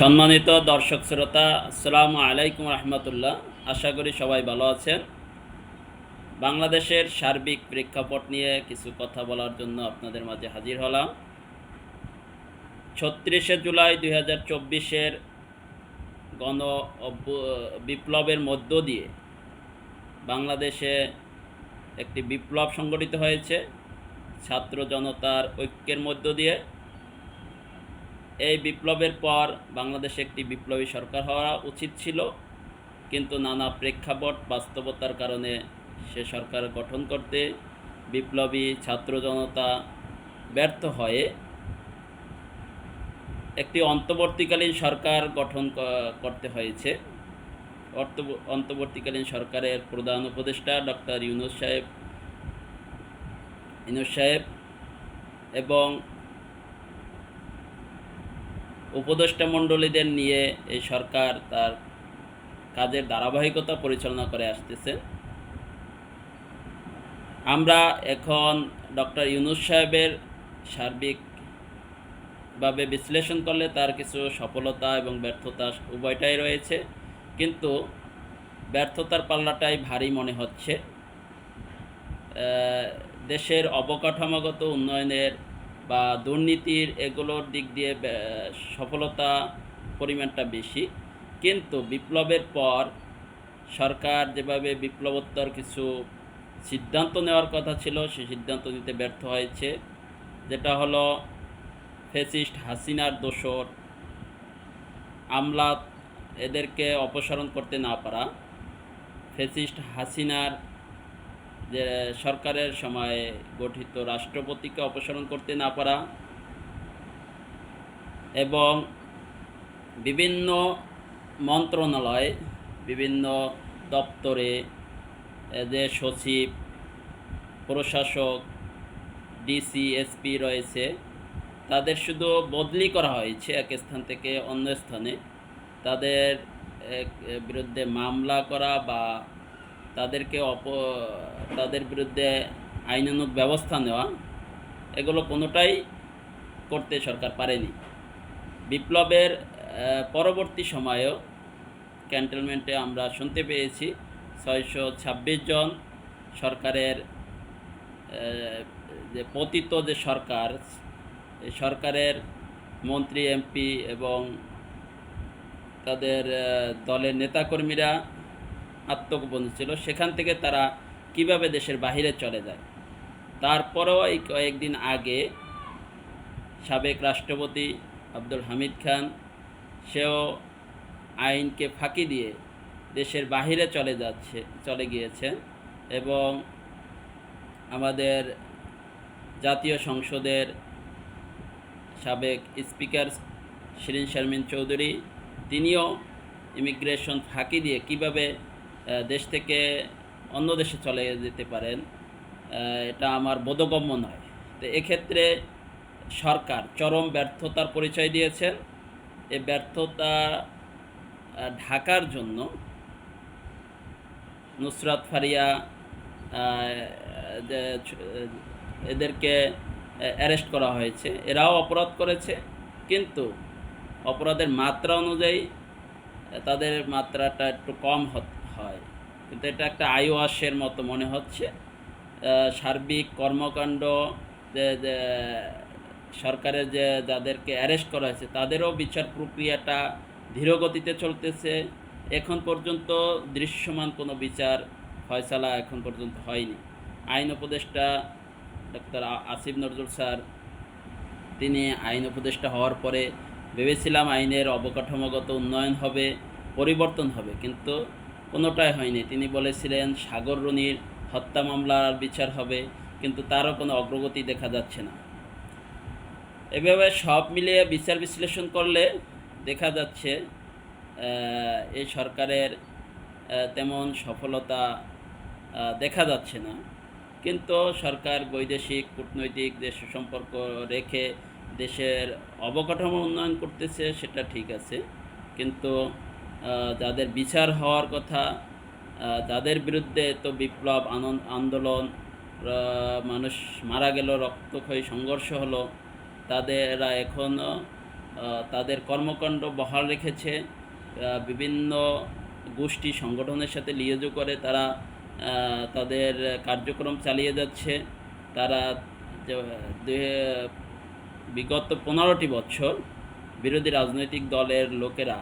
সম্মানিত দর্শক শ্রোতা, আসসালামু আলাইকুম রহমতুল্লাহ। আশা করি সবাই ভালো আছেন। বাংলাদেশের সার্বিক প্রেক্ষাপট নিয়ে কিছু কথা বলার জন্য আপনাদের মাঝে হাজির হলাম। ছত্রিশে জুলাই দুই হাজার চব্বিশের গণ বিপ্লবের মধ্য দিয়ে বাংলাদেশে একটি বিপ্লব সংগঠিত হয়েছে। ছাত্র জনতার ঐক্যের মধ্য দিয়ে এই বিপ্লবের পর বাংলাদেশে একটি বিপ্লবী সরকার হওয়া উচিত ছিল, কিন্তু নানা প্রেক্ষাপট বাস্তবতার কারণে সে সরকার গঠন করতে বিপ্লবী ছাত্র জনতা ব্যর্থ হয়ে একটি অন্তর্বর্তীকালীন সরকার গঠন করতে হয়েছে। অন্তর্বর্তীকালীন সরকারের প্রধান উপদেষ্টা ডক্টর ইউনুস সাহেব ইউনুস সাহেব এবং উপদেষ্টা মণ্ডলীদের নিয়ে এই সরকার তার কাজের ধারাবাহিকতা পরিচালনা করে আসতেছে। আমরা এখন ডক্টর ইউনুস সাহেবের সার্বিকভাবে বিশ্লেষণ করলে তার কিছু সফলতা এবং ব্যর্থতা উভয়টাই রয়েছে। কিন্তু ব্যর্থতার পাল্লাটাই ভারী মনে হচ্ছে। দেশের অবকাঠামোগত উন্নয়নের বা দুর্নীতির এগুলোর দিক দিয়ে সফলতা পরিমাণটা বেশি। কিন্তু বিপ্লবের পর সরকার যেভাবে বিপ্লবোত্তর কিছু সিদ্ধান্ত নেওয়ার কথা ছিল, সে সিদ্ধান্ত নিতে ব্যর্থ হয়েছে। যেটা হলো ফেসিস্ট হাসিনার দোসর আমলা এদেরকে অপসারণ করতে না পারা। ফেসিস্ট হাসিনার যে সরকারের সময়ে গঠিত রাষ্ট্রপতিকে অপসারণ করতে না পারা এবং বিভিন্ন মন্ত্রণালয়, বিভিন্ন দপ্তরে যে সচিব, প্রশাসক, ডিসি, এসপি রয়েছে, তাদের শুধু বদলি করা হয়েছে এক স্থান থেকে অন্য স্থানে। তাদের বিরুদ্ধে মামলা করা বা তাদেরকে অপ, তাদের বিরুদ্ধে আইনানুগ ব্যবস্থা নেওয়া, এগুলো কোনোটাই করতে সরকার পারেনি। বিপ্লবের পরবর্তী সময়েও ক্যান্টনমেন্টে আমরা শুনতে পেয়েছি ছয়শো ছাব্বিশ জন সরকারের যে পতিত যে সরকার সরকারের মন্ত্রী, এমপি এবং তাদের দলের নেতাকর্মীরা আত্মগোপন ছিল, সেখান থেকে তারা কীভাবে দেশের বাহিরে চলে যায়? তারপরেও এই কয়েকদিন আগে সাবেক রাষ্ট্রপতি আব্দুল হামিদ খান, সেও আইনকে ফাঁকি দিয়ে দেশের বাহিরে চলে যাচ্ছে, চলে গিয়েছেন এবং আমাদের জাতীয় সংসদের সাবেক স্পিকার শিরিন শারমিন চৌধুরী, তিনিও ইমিগ্রেশন ফাঁকি দিয়ে কীভাবে দেশ থেকে অন্য দেশে চলে যেতে পারেন। এটা আমার বোধগম্য নয়। তো এক্ষেত্রে সরকার চরম ব্যর্থতার পরিচয় দিয়েছেন। এ ব্যর্থতা ঢাকার জন্য নুসরাত ফারিয়া এদেরকে অ্যারেস্ট করা হয়েছে। এরাও অপরাধ করেছে, কিন্তু অপরাধের মাত্রা অনুযায়ী তাদের মাত্রাটা একটু কম হত- হয়। কিন্তু এটা একটা আইওয়াশের মতো মনে হচ্ছে। সার্বিক কর্মকাণ্ড সরকারের যে, যাদেরকে অ্যারেস্ট করা হয়েছে, তাদেরও বিচার প্রক্রিয়াটা ধীরগতিতে চলতেছে। এখন পর্যন্ত দৃশ্যমান কোনো বিচার ফয়সালা এখন পর্যন্ত হয়নি। আইন উপদেষ্টা ডক্টর আসিফ নজরুল স্যার, তিনি আইন উপদেষ্টা হওয়ার পরে ভেবেছিলাম আইনের অবকাঠামোগত উন্নয়ন হবে, পরিবর্তন হবে। কিন্তু কোনোটাই হয়নি। তিনি বলেছিলেন, সাগর রুনির হত্যা মামলার বিচার হবে, কিন্তু তারও কোনো অগ্রগতি দেখা যাচ্ছে না। এভাবে সব মিলিয়ে বিচার বিশ্লেষণ করলে দেখা যাচ্ছে এই সরকারের তেমন সফলতা দেখা যাচ্ছে না। কিন্তু সরকার বৈদেশিক কূটনৈতিক দেশ সম্পর্ক রেখে দেশের অবকাঠামো উন্নয়ন করতেছে, সেটা ঠিক আছে। কিন্তু যাদের বিচার হওয়ার কথা যাদের বিরুদ্ধে তো বিপ্লব আন্দোলন মানুষ মারা গেল, রক্তক্ষয়ী সংঘর্ষ হলো, তাদেরা এখনও তাদের কর্মকাণ্ড বহাল রেখেছে। বিভিন্ন গোষ্ঠী সংগঠনের সাথে লিয়াজো করে তারা তাদের কার্যক্রম চালিয়ে যাচ্ছে। তারা বিগত পনেরোটি বছর বিরোধী রাজনৈতিক দলের লোকেরা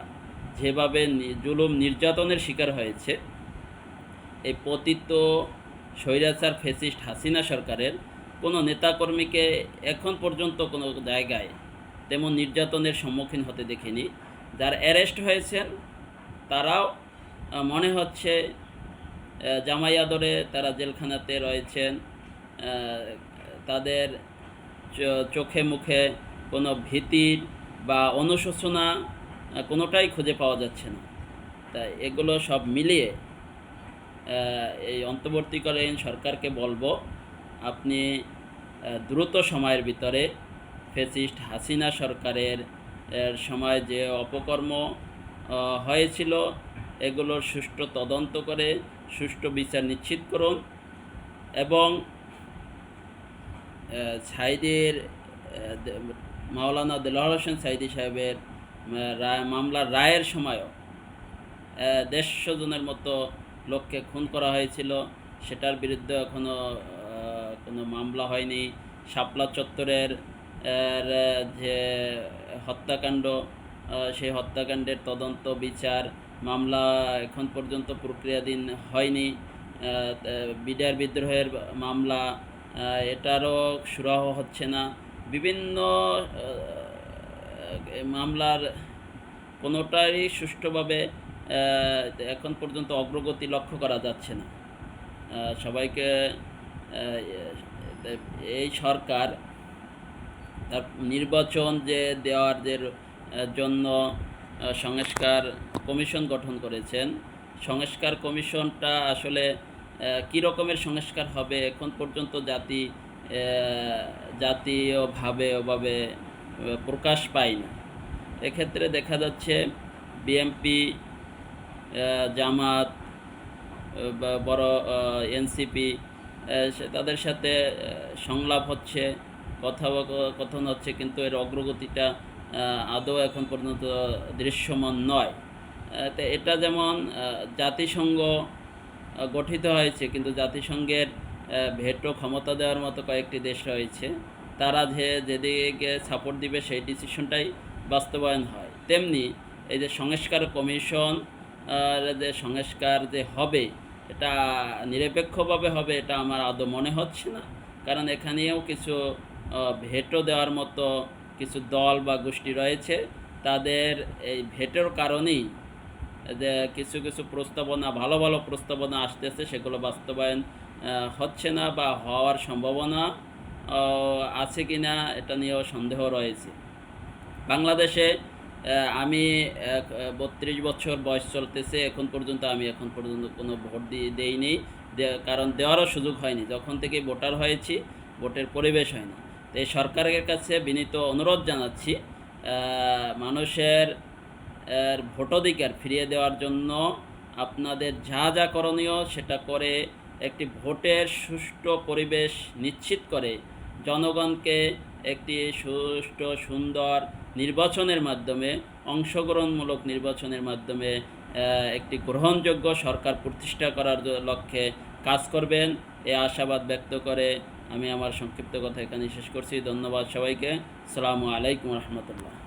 যেভাবে জুলুম নির্যাতনের শিকার হয়েছে, এই পতিত স্বৈরাচার ফেসিস্ট হাসিনা সরকারের কোনো নেতাকর্মীকে এখন পর্যন্ত কোনো জায়গায় তেমন নির্যাতনের সম্মুখীন হতে দেখিনি। যারা অ্যারেস্ট হয়েছেন, তারাও মনে হচ্ছে জামাই আদরে তারা জেলখানাতে রয়েছেন তাদের চোখে মুখে কোনো ভীতির বা অনুশোচনা কোনোটাই খুঁজে পাওয়া যাচ্ছে না। তাই এগুলো সব মিলিয়ে এই অন্তর্বর্তীকালীন সরকারকে বলব, আপনি দ্রুত সময়ের ভিতরে ফেসিস্ট হাসিনা সরকারের সময় যে অপকর্ম হয়েছিল, এগুলোর সুষ্ঠু তদন্ত করে সুষ্ঠু বিচার নিশ্চিত করুন এবং সাইদের মাওলানা দেলোয়ার হোসেন সাইদি সাহেবের মামলার রায়ের সময়ও দেড়শো জনের মতো লোককে খুন করা হয়েছিল। সেটার বিরুদ্ধে এখনও কোনো মামলা হয়নি। শাপলা চত্বরের যে হত্যাকাণ্ড সেই হত্যাকাণ্ডের তদন্ত বিচার মামলা এখন পর্যন্ত প্রক্রিয়াধীন হয়নি। বিডিআর বিদ্রোহের মামলা এটারও সুরাহ হচ্ছে না। বিভিন্ন মামলার কোনোটাই সুষ্ঠুভাবে এখন পর্যন্ত অগ্রগতি লক্ষ্য করা যাচ্ছে না। সবাইকে এই সরকার তার নির্বাচন যে দেওয়ার যে জন্য সংস্কার কমিশন গঠন করেছেন, সংস্কার কমিশনটা আসলে কী রকমের সংস্কার হবে, এখন পর্যন্ত জাতি জাতীয়ভাবে, ওভাবে প্রকাশ পায় না। এক্ষেত্রে দেখা যাচ্ছে বিএমপি জামাত বড় এনসিপি তাদের সাথে সংলাপ হচ্ছে, কথোপকথন হচ্ছে, কিন্তু এর অগ্রগতিটা আদৌ এখন পর্যন্ত দৃশ্যমান নয়। তো এটা যেমন জাতিসংঘ গঠিত হয়েছে, কিন্তু জাতিসংঘের ভেটো ক্ষমতা দেওয়ার মতো কয়েকটি দেশ রয়েছে। তারা যে যেদিকে সাপোর্ট দিবে সেই ডিসিশনটাই বাস্তবায়ন হয়। তেমনি এই যে সংস্কার কমিশন যে সংস্কার যে হবে, এটা নিরপেক্ষভাবে হবে, এটা আমার আদৌ মনে হচ্ছে না। কারণ এখানেও কিছু ভেটো দেওয়ার মতো কিছু দল বা গোষ্ঠী রয়েছে। তাদের এই ভেটোর কারণেই যে কিছু কিছু প্রস্তাবনা, ভালো ভালো প্রস্তাবনা আসতেছে, সেগুলো বাস্তবায়ন হচ্ছে না বা হওয়ার সম্ভাবনা আছে কি না এটা নিয়েও সন্দেহ রয়েছে। বাংলাদেশে আমি বত্রিশ বছর বয়স চলতেছে, এখন পর্যন্ত আমি এখন পর্যন্ত কোনো ভোট দিয়ে দেইনি। কারণ দেওয়ারও সুযোগ হয়নি। যখন থেকে ভোটার হয়েছি, ভোটের পরিবেশ হয়নি। তো এই সরকারের কাছে বিনীত অনুরোধ জানাচ্ছি মানুষের ভোটাধিকার ফিরিয়ে দেওয়ার জন্য আপনাদের যা যা করণীয় সেটা করে একটি ভোটের সুষ্ঠু পরিবেশ নিশ্চিত করে জনগণকে একটি সুষ্ঠু, সুন্দর নির্বাচনের মাধ্যমে, অংশগ্রহণমূলক নির্বাচনের মাধ্যমে একটি গ্রহণযোগ্য সরকার প্রতিষ্ঠা করার লক্ষ্যে কাজ করবেন। এ আশাবাদ ব্যক্ত করে আমি আমার সংক্ষিপ্ত কথা এখানে শেষ করছি। ধন্যবাদ সবাইকে। সালামু আলাইকুম রহমতুল্লাহ।